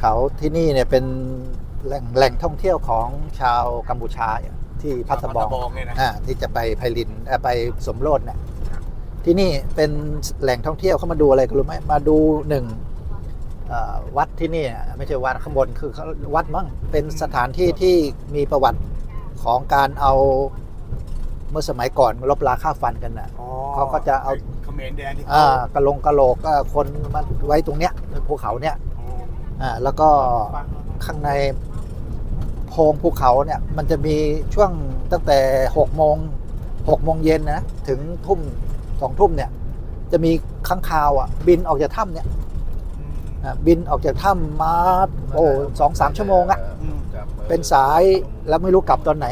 เขาที่นี่เนี่ยเป็นแหล่งแหล่งท่องเที่ยวของชาวกัมพูชาที่พัทบองเนี่ยนะอ่าที่จะไปไพลินเอ่อไปสมโรดเนี่ยที่นี่เป็นแหล่งท่องเที่ยวเขามาดูอะไรกันรู้ไหมมาดูหนึ่งเอ่อวัดที่นี่อะไม่ใช่วัดข้างบนคือเขาวัดมั้งเป็นสถานที่ที่มีประวัติของการเอาเมื่อสมัยก่อนลบราค่าฟันกันน่ะเขาก็จะเอาเขมรแดนที่อ่ากระลงกระโหลกก็คนมาไว้ตรงเนี้ยในภูเขาเนี่ย อ่าแล้วก็ข้างในโพรงภูเขาเนี่ยมันจะมีช่วงตั้งแต่หกโมงหกโมงเย็นนะถึงทุ่มสองทุ่มเนี่ย จะมีข้างคาวอะ บินออกจากถ้ำเนี่ยอ่าบินออกจากถ้ำมาโอ้สองสามชั่วโมงอะเป็นสายแล้วไม่รู้กลับตอนไหน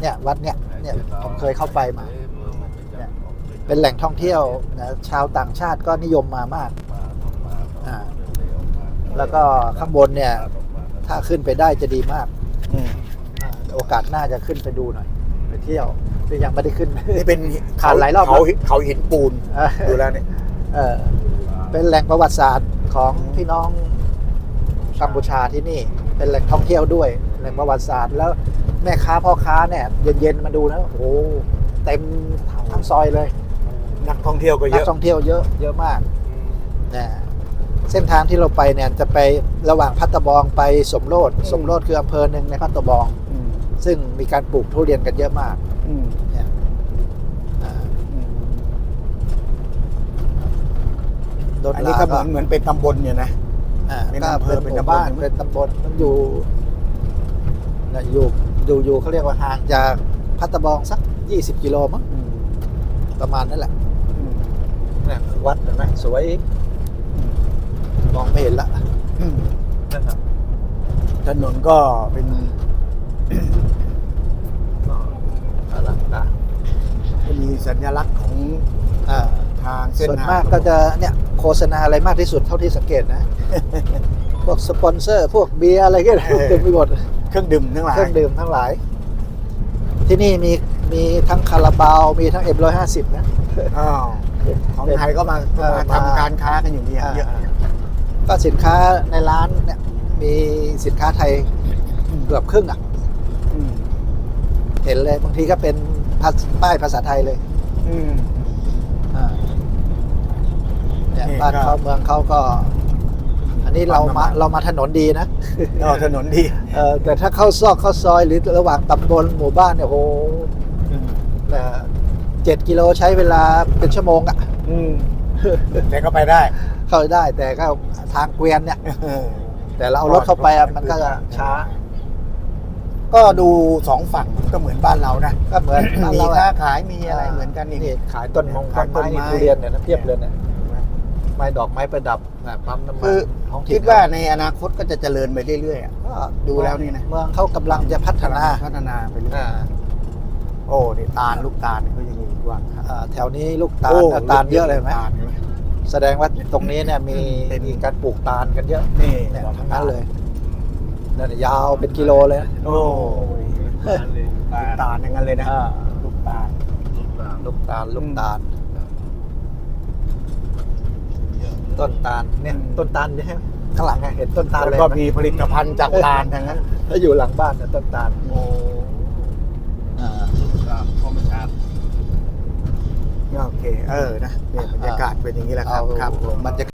เนี่ยวัดเนี่ยเนี่ยผมเคยเข้าไปมาเนี่ยเป็นแหล่งท่องเที่ยวนะชาวต่างชาติก็นิยมมามาก แล้วก็ข้างบนเนี่ย ถ้าขึ้นไปได้จะดีมากอืมอ่าโอกาสหน้าจะขึ้นไปดูหน่อย ไปเที่ยวที่ยังไม่ได้ขึ้น นี่เป็นผ่านหลายรอบเขาเขาหินปูนเออดูแล้วเนี่ยเออเป็นแหล่งประวัติศาสตร์ของพี่น้องกัมพูชาที่นี่ เป็นแหล่งท่องเที่ยวด้วย แหล่งประวัติศาสตร์ แล้วแม่ค้าพ่อค้าเนี่ยเย็นๆมาดูนะโอ้โหเต็มทั้งซอยเลยนักท่องเที่ยวก็เยนักอะท่องเที่ยวเยอะเยอะมากนะ เส้นทางที่เราไปเนี่ยจะไประหว่างพัตตะบองไปสมโรดสมโรดคืออำเภอหนึ่งในพัตตะบอง อืมซึ่งมีการปลูกทุเรียนกันเยอะมาก อืมเนี่ยอ่าอืมรถอันนี้ลาก็เหมือนเหมือนเป็นตำบลเนี่ยนะ อ่าเป็นก็อำเภอเป็นหมู่ตำบลบ้านใช่ไหมเป็นตำบลมันอยู่นะอยู่อยู่อยู่เขาเรียกว่าห่างจากพัตตะบองสัก 20 กิโลมั้งอืมประมาณนั่นแหละ อืม เนี่ยวัดเห็นไหมสวยมอง ไม่เห็นละอืมถนนก็เป็นอลังการมีสัญลักษณ์ของอ่าทางเส้นส่วนทางมากก็จะเนี่ยโฆษณาอะไรมากที่สุดเท่าที่สังเกตนะ พวกสปอนเซอร์ พวกเบียร์อะไรก็เต็มไปหมดเครื่องดื่มทั้งหลาเคยรื่องดื่มทั้งหลาย ที่นี่มีมีทั้งคาราบาว มีทั้งเอ็มร้อยห้าสิบนะอ้าวของไทยก็มาเออมามาทำการค้ากันอยู่เนี่ยเยอะ ก็สินค้าในร้านเนี่ย มีสินค้าไทยเกือบครึ่งอะอืมเห็นเลยบางทีก็เป็นภาษป้ายภาษาไทยเลยอืมอ่าเนี่ยนี่บ้านก็เขาเมืองเขาก็ อันนี้เราปั๊มามน้ำมันเรามาถนนดีนะอ๋อถนนดี เออแต่ถ้าเข้าซอกเข้าซอยหรือระหว่างตำบลหมู่บ้านเนี่ยโหเจ็ดกิโลใช้เวลาเป็นชั่วโมงอะอืมแต่ก็ไปได้ เข้าได้ แต่ก็ทางเกวียนเนี่ย แต่เราเอารถเข้าไปอะมันก็จะช้า ก็ดูสองฝั่งก็เหมือนบ้านเรานะก็เหมือนบ้านมีเราค้าอะขายมีอะไรเหมือนกันนี่ นี่ขายต้นมงขาต้ยนต้นไม้ไม้นี่ทุเรียนเนี่ยนะเพียบเลยเนี่ยไม้ดอกไม้ประดับนะปั๊มน้ำมัคือท้องถิ่นคิดว่าในอนาคตก็จะเจริญไปเรื่อยๆอะ ก็ดูแล้วนี่นะ เมืองเขากำลังจะพัฒนาพัฒนาไปเรื่อยอ่าโอ้นี่ตาลลูกตาลก็ยังมีอีกว่าอ่าแถวนี้ลูกตาลโอ้ตาลเยอะเลยไหม ตาลเห็นไหม แสดงว่าตรงนี้เนี่ยมีเต็มมีการปลูกตาลกันเยอะนี่เนี่ยทั้งนั้นเลยนั่นน่ะยาวเป็นกิโลเลยนะโอ้ลูกตาลอย่างนั้นเลยนะอ่าลูกตาลลูกตาลลูกตาลต้นตาลเนี่ยอืมต้นตาลใช่ไหมข้างหลังอะเห็นต้นตาลแล้วเลยก็ไหมมีผลิตภัณฑ์จากตาลทั้งนั้นถ้าอยู่หลังบ้านนะต้นตาลโอ้ อ่า โอ เคเออนะเนี่ยบรรยากาศเป็นอย่างนี้แหละครับเอาครับผมบรรยากาศ